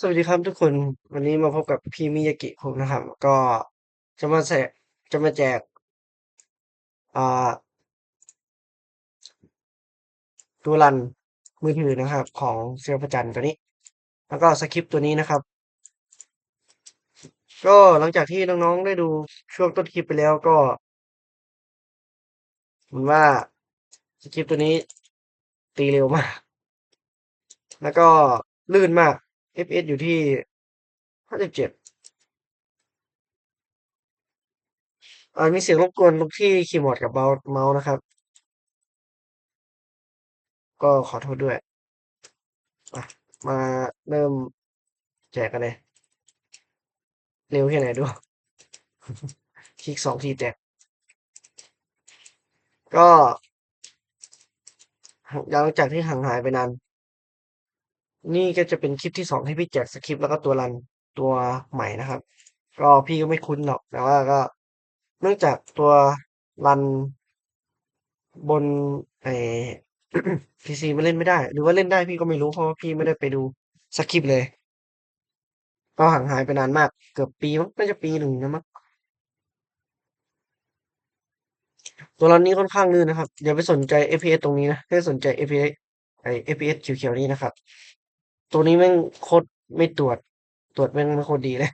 สวัสดีครับทุกคน วันนี้มาพบกับพี่มิยากิผมนะครับ ก็จะมาแจกจะมาแจกอ่าตัวรันมือถือนะครับ ของเซียวประจันตัวนี้ แล้วก็สคริปต์ตัวนี้นะครับ ก็หลังจากที่น้องๆได้ดูช่วงต้นคลิปไปแล้วก็เหมือนว่าสคริปต์ตัวนี้ตีเร็วมาก แล้วก็ลื่นมาก F.S. อยู่ที่ห้าสิบเจ็ดมีเสียงรบกวนตรงที่คีย์บอร์ดกับเมาส์เมาส์นะครับ ก็ขอโทษด้วยมาเริ่มแจกกันเลย เร็วแค่ไหนดู คลิกสองทีแจก ก็หลังจากที่ห่างหายไปนาน นี่ก็จะเป็นคลิปที่สองที่พี่แจกสคริปต์แล้วก็ตัวรันตัวใหม่นะครับ ก็พี่ก็ไม่คุ้นหรอกแต่ว่าก็เนื่องจากตัวรันบนไอ้พีซีมันเล่นไม่ได้ หรือว่าเล่นได้พี่ก็ไม่รู้เพราะว่าพี่ไม่ได้ไปดูสคริปต์เลย ก็ห่างหายไปนานมาก เกือบปีมั้งน่าจะปีหนึ่งนะมั้งตัวรันนี้ค่อนข้างลื่นนะครับอย่าไปสนใจ FPS ตรงนี้นะให้สนใจ FPS ไอ้ FPS เขียวๆนี้นะครับ ตัวนี้แม่งโคตรไม่ตรวจ ตรวจแม่งไม่โคตรดีเลย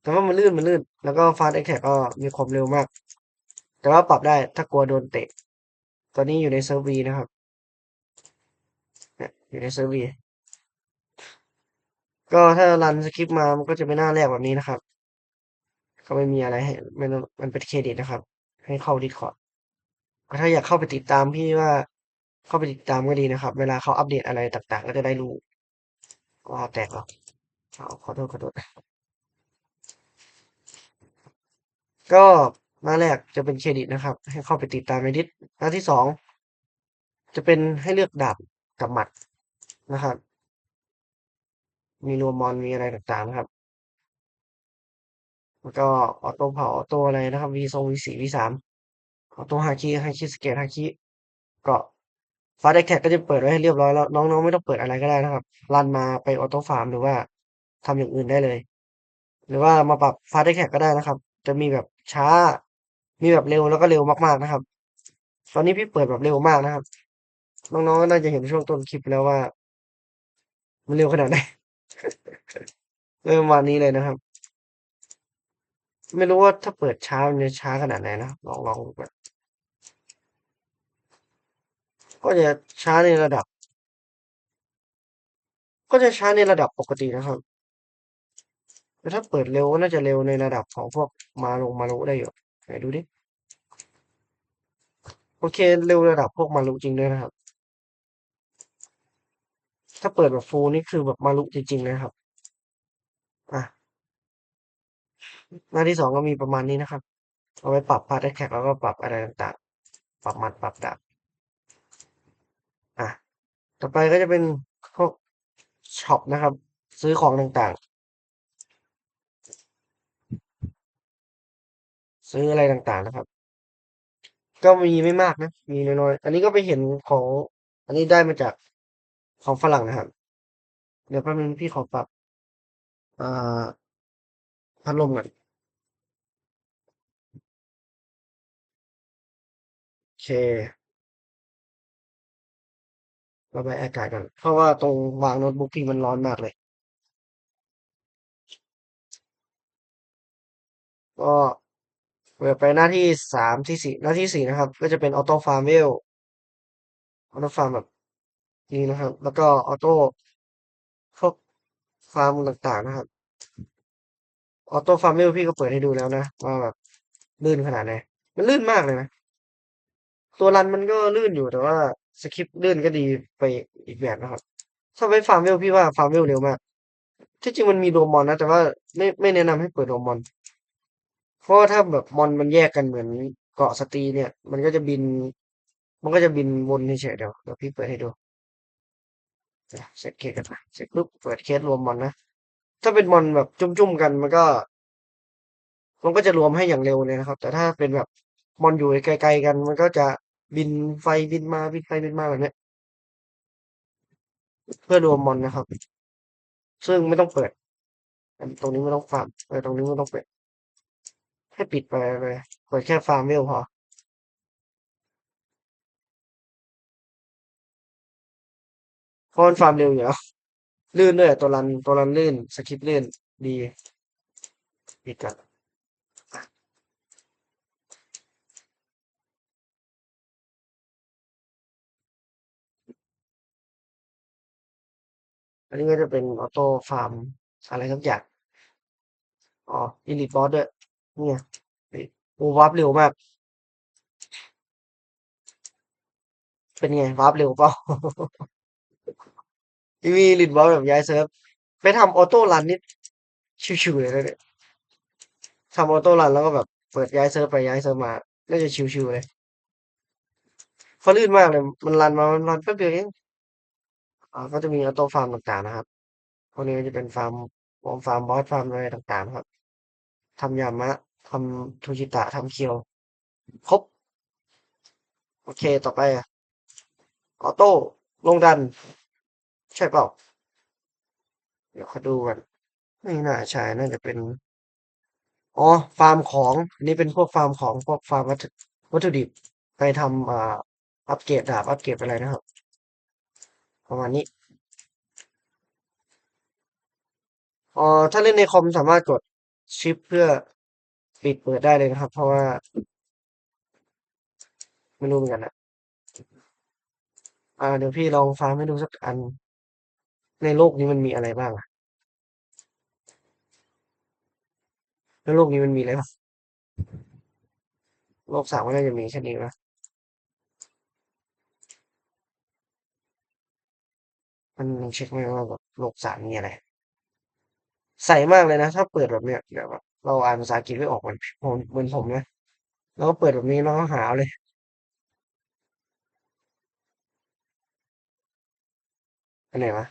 แต่ว่ามันลื่นมันลื่น แล้วก็ Fast Attack ก็มีความเร็วมาก แต่ว่าปรับได้ถ้ากลัวโดนเตะ ตอนนี้อยู่ในเซิร์ฟวีนะครับอยู่ในเซิร์ฟวีก็ถ้ารันสคริปต์มามันก็จะเป็นหน้าแรกแบบนี้นะครับ ก็ไม่มีอะไรให้มันมันเป็นเครดิตนะครับ ให้เข้าดิสคอร์ดก็ถ้าอยากเข้าไปติดตามพี่ว่าเข้าไปติดตามก็ดีนะครับ เวลาเขาอัปเดตอะไรต่างๆ ก็จะได้รู้ ว่าแตกหรอกเอาขอโทษขอโทษก็หน้าแรกจะเป็นเครดิตนะครับ ให้เข้าไปติดตามในดิสหน้าที่สองจะเป็นให้เลือกดาบกับหมัดนะครับ มีรวมมอนมีอะไรต่างๆนะครับ แล้วก็ออโต้เผาออโต้อะไรนะครับ V ทรง V สี่ V สามออโต้ฮาคิฮาคิสเกตฮาคิก็ ฟาสแท็กก็จะเปิดไว้ให้เรียบร้อยแล้ว น้องๆไม่ต้องเปิดอะไรก็ได้นะครับ รันมาไปออโต้ฟาร์มหรือว่าทำอย่างอื่นได้เลย หรือว่ามาปรับฟาสแท็กก็ได้นะครับ จะมีแบบช้า มีแบบเร็วแล้วก็เร็วมากๆนะครับ ตอนนี้พี่เปิดแบบเร็วมากนะครับ น้องๆก็น่าจะเห็นช่วงต้นคลิปแล้วว่า มันเร็วขนาดไหนเริ่มวันนี้เลยนะครับ ไม่รู้ว่าถ้าเปิดช้ามันจะช้าขนาดไหนนะลองลองแบบ ก็จะช้าในระดับ ก็จะช้าในระดับปกตินะครับแต่ถ้าเปิดเร็วก็น่าจะเร็วในระดับของพวกมาลงมาลุได้อยู่ไหนดูดิ โอเคเร็วระดับพวกมาลุจริงด้วยนะครับ ถ้าเปิดแบบฟูลนี่คือแบบมาลุจริงๆเลยครับอะหน้าที่สองก็มีประมาณนี้นะครับ เอาไว้ปรับพาร์ทแท็กแล้วก็ปรับอะไรต่างๆ ปรับมัดปรับดาบ ต่อไปก็จะเป็นพวกช็อปนะครับ ซื้อของต่างๆ ซื้ออะไรต่างๆนะครับ ก็มีไม่มากนะ มีน้อยๆ อันนี้ก็ไปเห็นของ อันนี้ได้มาจากของฝรั่งนะครับ เดี๋ยวแป๊บนึงพี่ขอปรับอ่าพัดลมก่อนโอเค ระบายอากาศก่อน เพราะว่าตรงวางโน้ตบุ๊กพี่มันร้อนมากเลย ก็เปิดไปหน้าที่สามที่สี่หน้าที่สี่นะครับ ก็จะเป็นออโต้ฟาร์มเวลออโต้ฟาร์มแบบนี้นะครับ แล้วก็ออโต้พวกฟาร์มต่างๆนะครับออโต้ฟาร์มเวลพี่ก็เปิดให้ดูแล้วนะว่าแบบลื่นขนาดไหนมันลื่นมากเลยนะตัวรันมันก็ลื่นอยู่แต่ว่า สคริปต์ลื่นก็ดีไปอีกแบบนะครับ ถ้าไปฟาร์มเวลพี่ว่าฟาร์มเวลเร็วมาก ที่จริงมันมีโดมอนนะ แต่ว่าไม่ไม่แนะนำให้เปิดโดมอน เพราะว่าถ้าแบบมอนมันแยกกันเหมือนเกาะสตีเนี่ย มันก็จะบิน มันก็จะบินวนเฉยเดี๋ยวเดี๋ยวพี่เปิดให้ดูเสร็จเคสกันนะเสร็จปุ๊บเปิดเคสรวมมอนนะ ถ้าเป็นมอนแบบจุ่มๆกันมันก็ มันก็จะรวมให้อย่างเร็วเลยนะครับ แต่ถ้าเป็นแบบมอนอยู่ไกลๆกัน มันก็จะ บินไฟบินมาบินไปบินมาแบบเนี้ย เพื่อรวมมอนนะครับ ซึ่งไม่ต้องเปิดตรงนี้ไม่ต้องฟาร์มเออตรงนี้ไม่ต้องเปิดให้ปิดไปเลยเปิดแค่ฟาร์มเวลพอพราะมันฟาร์มเร็วอยู่แล้วลื่นด้วยตัวรันตัวรันลื่นสคริปต์ลื่นดีปิดกัน อันนี้ก็จะเป็นออโต้ฟาร์มอะไรทุกอย่างอ๋ออิลิทบอสด้วยเนี่ยโอ้วาร์ปเร็วมาก เป็นไงวาร์ปเร็วเปล่ามีลิทบอสแบบย้ายเซิร์ฟไปทำออโต้รันนี่ชิวๆเลยนะเนี่ยทำออโต้รันแล้วก็แบบเปิดย้ายเซิร์ฟไปย้ายเซิร์ฟมาน่าจะชิวๆเลยเขาลื่นมากเลย มันรันมา มันรันแป๊บเดียวเอง ก็จะมีออโต้ฟาร์มต่างๆนะครับ พวกนี้จะเป็นฟาร์มวอมฟาร์มบอสฟาร์มอะไรต่างๆครับทำยามะทำทูจิตะทำเคียว ครบ โอเคต่อไปอออโต้ลงดัน ใช่เปล่า เดี๋ยวเขาดูกันไม่น่าใช่น่าจะเป็น อ๋อ ฟาร์มของ อันนี้เป็นพวกฟาร์มของพวกฟาร์มวัตถุวัตถุดิบไปทำอ่าอัปเกรดดาบอัปเกรดอะไรนะครับ ประมาณนี้อ๋อถ้าเล่นในคอมสามารถกดชิปเพื่อปิดเปิดได้เลยนะครับ เพราะว่าไม่รู้เหมือนกันนะอ่า เดี๋ยวพี่ลองฟาร์มให้ดูสักอัน ในโลกนี้มันมีอะไรบ้างอะในโลกนี้มันมีอะไรบ้างโลกสามก็น่าจะมีแค่นี้นะ มันยังเช็คไหมว่าแบบโลกสามมีอะไรใสมากเลยนะ ถ้าเปิดแบบเนี้ยเดี๋ยวแบบเราอ่านภาษาอังกฤษไม่ออกเหมือนผมเหมือนผมนะแล้วก็เปิดแบบนี้แล้วก็หาเอาเลย อันไหนวะ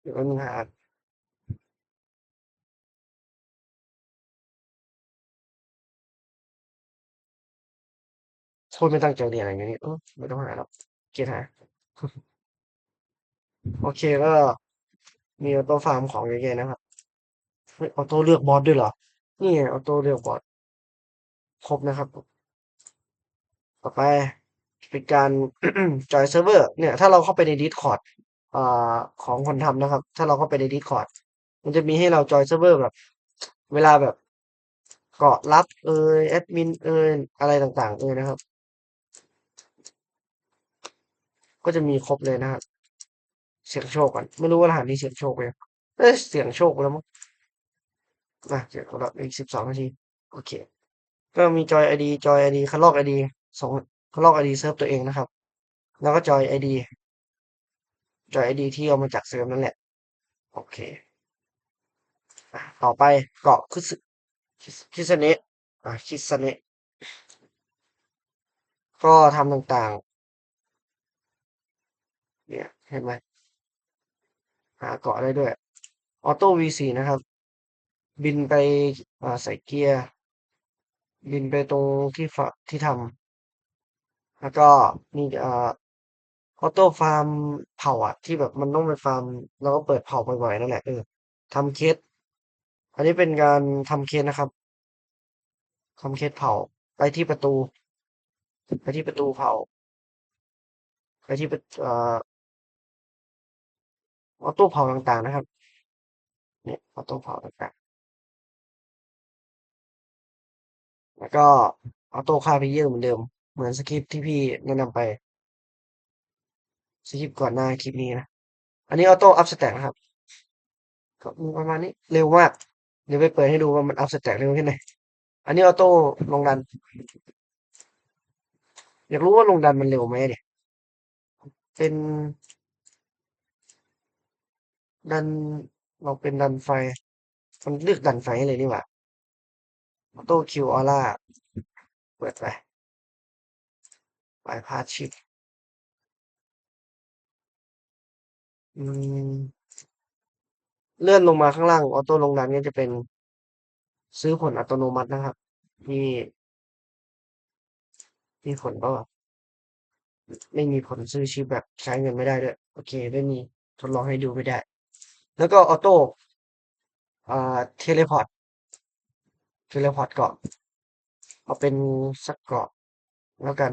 เดี๋ยวมันงหา โทษไม่ตั้งใจเรียนอะไรอย่างนี้เออไม่ต้องหาหรอกเกียรหาโอเคก็มีออโต้ฟาร์มของเยอะแยะนะครับเฮ้ยออโต้เลือกบอสด้วยเหรอ นี่ไงออโต้เลือกบอสครบนะครับ ต่อไปเป็นการจอยเซิร์ฟเวอร์เนี่ย ถ้าเราเข้าไปใน Discord อ่าของคนทำนะครับ ถ้าเราเข้าไปใน Discord มันจะมีให้เราจอยเซิร์ฟเวอร์แบบ เวลาแบบเกาะรับเอยแอดมินเอยอะไรต่างๆเอยนะครับ ก็จะมีครบเลยนะครับ เสียงโชคก่อน ไม่รู้ว่ารหัสนี้เสียงโชคไปยังเอ้ยเสียงโชคแล้วมั้งอะเสียงแล้วอีกสิบสองนาที โอเค ก็มีจอยไอดีจอยไอดีคันลอกไอดีส่งคันลอกไอดีเซิร์ฟตัวเองนะครับ แล้วก็จอยไอดีจอยไอดีที่เอามาจากเซิร์ฟนั่นแหละ โอเคอะต่อไปเกาะคุสึคิสเนะอะคิสเนะก็ทำต่าง เนี่ยเห็นไหมหาเกาะได้ด้วยออโต้ V4 นะครับ บินไปใส่เกียร์ บินไปตรงที่ฝที่ทำแล้วก็มีอ่ออโต้ฟาร์มเผาอะที่แบบมันต้องไปฟาร์ม แล้วก็เปิดเผาบ่อยๆนั่นแหละเออทำเคสอันนี้เป็นการทำเคสนะครับทำเคสเผาไปที่ประตู ไปที่ประตูเผาไปที่ประเอ่อ ออโต้เผาต่างๆนะครับ เนี่ยออโต้เผาต่างๆ แล้วก็ออโต้ฆ่าพลเยอร์เหมือนเดิม เหมือนสคริปที่พี่แนะนำไป สคริปก่อนหน้าคลิปนี้นะ อันนี้ออโต้อัพสแต็กนะครับ ก็มีประมาณนี้เร็วมาก เดี๋ยวไปเปิดให้ดูว่ามันอัพสแต็กเร็วแค่ไหน อันนี้ออโต้ลงดัน อยากรู้ว่าลงดันมันเร็วไหมเนี่ยเป็น ดันเราเป็นดันไฟ มันเลือกดันไฟเลยนี่หว่าออโต้คิวออร่าเปิดไปไปพาชิปอืมเลื่อนลงมาข้างล่างออโต้ลงดันก็จะเป็นซื้อผลอัตโนมัตินะครับมีมีผลเปล่าวะไม่มีผลซื้อชิปแบบใช้เงินไม่ได้ด้วย โอเค ไม่มีทดลองให้ดูไม่ได้ แล้วก็ออโต้เทเลพอร์ตเทเลพอร์ตเกาะเอาเป็นสักเกาะแล้วกัน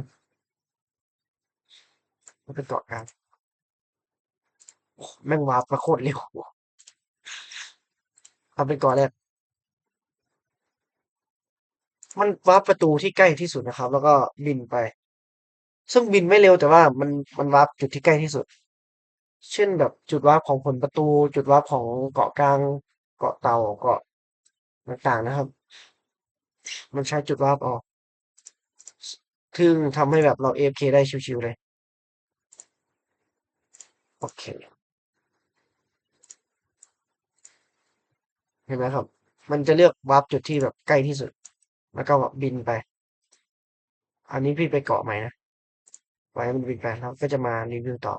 เอาเป็นเกาะกลางแม่งวาปมาโคตรเร็วเอาเป็นเกาะแรกมันวาร์ปประตูที่ใกล้ที่สุดนะครับ แล้วก็บินไป ซึ่งบินไม่เร็วแต่ว่ามันมันวาร์ปจุดที่ใกล้ที่สุด เช่นแบบจุดวาร์ปของผลประตู จุดวาร์ปของเกาะกลาง เกาะเต่าเกาะต่างๆนะครับ มันใช้จุดวาร์ปออก ซึ่งทำให้แบบเรา AFK ได้ชิวๆเลย โอเค เห็นไหมครับ มันจะเลือกวาร์ปจุดที่แบบใกล้ที่สุด แล้วก็แบบบินไป อันนี้พี่ไปเกาะใหม่นะไว้มันบินไปแล้วก็จะมารีวิวต่อ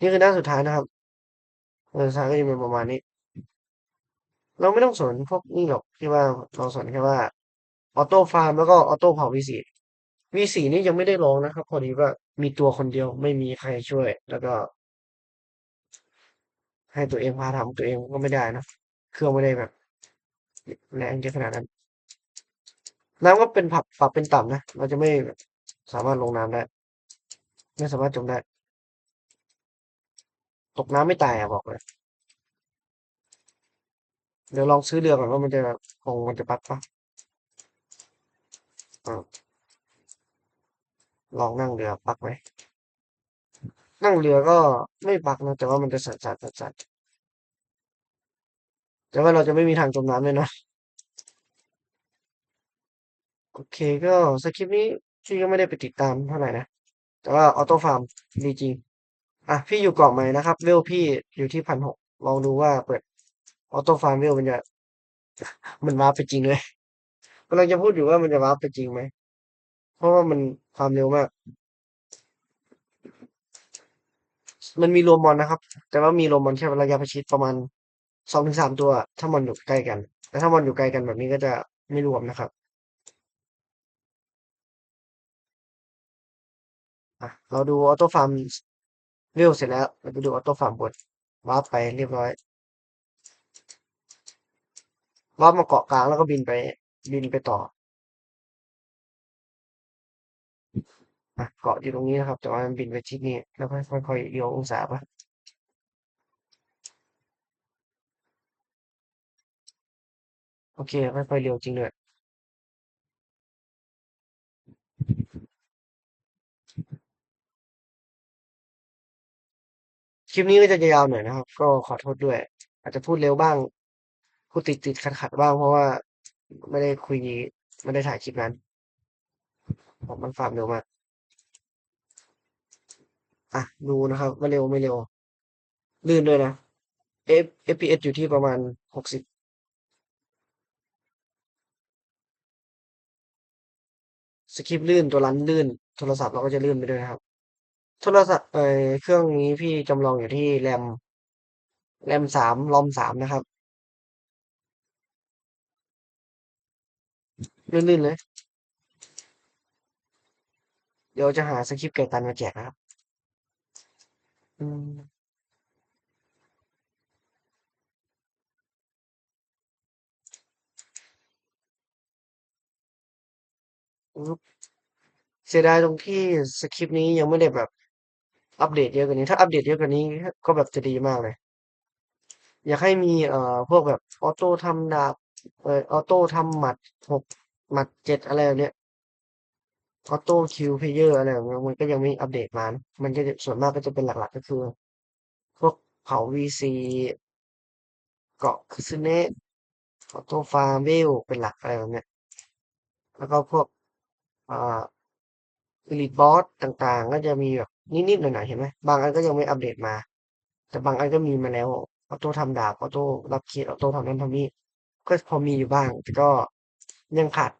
นี่คือหน้าสุดท้ายนะครับหน้าสุดท้ายก็จะเป็นประมาณนี้ เราไม่ต้องสนพวกนี้หรอกที่ว่าเราสนแค่ว่าออโต้ฟาร์มแล้วก็ออโต้เผา V4 V4 นี่ยังไม่ได้ลองนะครับ พอดีว่ามีตัวคนเดียวไม่มีใครช่วย แล้วก็ ให้ตัวเองพาทำตัวเองก็ไม่ได้นะเครื่องไม่ได้แบบแรงเยอะขนาดนั้นน้ำก็เป็นผับปรับเป็นต่ำนะ เราจะไม่สามารถลงน้ำได้ ไม่สามารถจมได้ ตกน้ำไม่ตายอะบอกเลยเดี๋ยวลองซื้อเรือก่อนว่ามันจะคงมันจะปักปะอ่าลองนั่งเรือปักไหมนั่งเรือก็ไม่ปักนะแต่ว่ามันจะสั่นๆสั่นๆแต่ว่าเราจะไม่มีทางจมน้ำเลยนะโอเคก็สคริปต์นี้พี่ก็ไม่ได้ไปติดตามเท่าไหร่นะ แต่ว่าออโต้ฟาร์มดีจริง อะพี่อยู่เกาะใหม่นะครับเวลพี่อยู่ที่พันหกลองดูว่าเปิดออโต้ฟาร์มเวลมันจะมันวาร์ปไปจริงเลยกำลังจะพูดอยู่ว่ามันจะวาร์ปไปจริงไหม เพราะว่ามันความเร็วมาก มันมีรวมมอนนะครับ แต่ว่ามีรวมมอนแค่ระยะประชิดประมาณสองถึงสามตัว ถ้ามอนอยู่ใกล้กัน แต่ถ้ามอนอยู่ไกลกันแบบนี้ก็จะไม่รวมนะครับอะเราดูออโต้ฟาร์ม เวเสร็จแล้วเราไปดูออโต้ฟาร์มบนวาร์ปไปเรียบร้อยวาร์ปมาเกาะกลางแล้วก็บินไปบินไปต่อเกาะอยู่ตรงนี้นะครับ แต่ว่ามันบินไปทิศนี้แล้วค่อยๆเลี้ยวองศาปะโอเคค่อยๆเลี้ยวจริงด้วย ลิปนี้ก็จะยาวหน่อยนะครับ ก็ขอโทษด้วย อาจจะพูดเร็วบ้าง พูดติดติดขัดขัดๆบ้างเพราะว่าไม่ได้คุยไม่ได้ถ่ายคลิปนั้นผมมันฟาร์มเร็วมากอะดูนะครับ ว่าเร็วไม่เร็ว ลื่นด้วยนะ F FPS อยู่ที่ประมาณหกสิบสคริปต์ลื่นตัวรันลื่น โทรศัพท์เราก็จะลื่นไปด้วยนะครับ โทรศัพท์เอ่อเครื่องนี้พี่จำลองอยู่ที่แรมแรมสามรอมสามนะครับลื่นๆเลย เดี๋ยวจะหาสคริปต์ไก่ตันมาแจกนะครับ อืมเสียดายตรงที่สคริปต์นี้ยังไม่ได้แบบ อัปเดตเยอะกว่านี้ ถ้าอัปเดตเยอะกว่านี้ก็แบบจะดีมากเลย อยากให้มีเอ่อพวกแบบออโต้ทำดาบเอ่อออโต้ทำหมัดหกหมัดเจ็ดอะไรแบบเนี้ยออโต้คิวเพเยอร์อะไรแบบเนี้ยมันก็ยังไม่อัปเดตมานมันก็จะส่วนมากก็จะเป็นหลักๆก็คือ พวกเผา VC เกาะคุซึเนะออโต้ฟาร์มเวลเป็นหลักอะไรแบบเนี้ยแล้วก็พวกอ่า Elite Boss ต่างๆ ก็จะมีแบบ นิดๆหน่อยๆเห็นไหมบางอันก็ยังไม่อัปเดตมา แต่บางอันก็มีมาแล้วออโต้ทำดาบออโต้รับเคสออโต้ทำนั้นทำนี้ก็พอมีอยู่บ้าง แต่ก็ยังขาด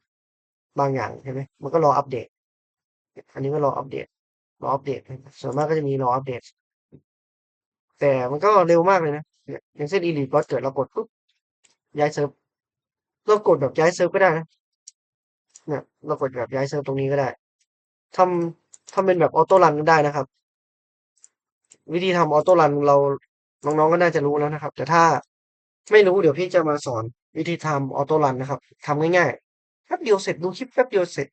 บางอย่างใช่ไหมมันก็รออัปเดต อันนี้ก็รออัปเดต รออัปเดต ส่วนมากก็จะมีรออัปเดต แต่มันก็เร็วมากเลยนะยอย่างเช่น Elite Boss เกิดเรากดปุ๊บย้ายเซิร์ฟเรากดแบบย้ายเซิร์ฟก็ได้นะเนี่ยเรากดแบบย้ายเซิร์ฟตรงนี้ก็ได้ ท ทำเป็นแบบออโต้รันก็ได้นะครับ วิธีทำออโต้รันเราน้องๆก็น่าจะรู้แล้วนะครับ แต่ถ้าไม่รู้เดี๋ยวพี่จะมาสอนวิธีทำออโต้รันนะครับทำง่ายๆแป๊บเดียวเสร็จดูคลิปแป๊บเดียวเสร็จ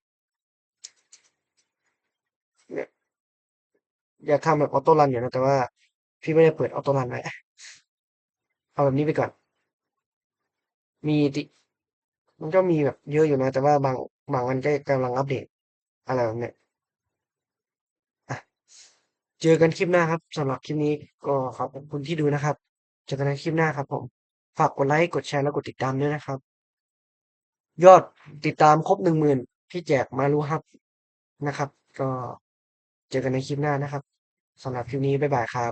เนี่ยอยากทำแบบออโต้รันอยู่นะแต่ว่า พี่ไม่ได้เปิดออโต้รันไว้เอาแบบนี้ไปก่อน มีติมันก็มีแบบเยอะอยู่นะ แต่ว่าบางบางอันก็กำลังอัปเดตอะไรแบบเนี้ย เจอกันคลิปหน้าครับสำหรับคลิปนี้ก็ขอบคุณที่ดูนะครับ เจอกันในคลิปหน้าครับผม ฝากกดไลค์ กดแชร์และกดติดตามด้วยนะครับ ยอดติดตามครบหนึ่งหมื่นพี่แจกมารู้ครับนะครับ ก็เจอกันในคลิปหน้านะครับสำหรับคลิปนี้บ๊ายบายครับ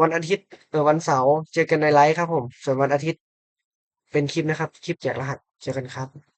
วันอาทิตย์เออวันเสาร์เจอกันในไลฟ์ครับผม ส่วนวันอาทิตย์เป็นคลิปนะครับ คลิปแจกรหัสเจอกันครับ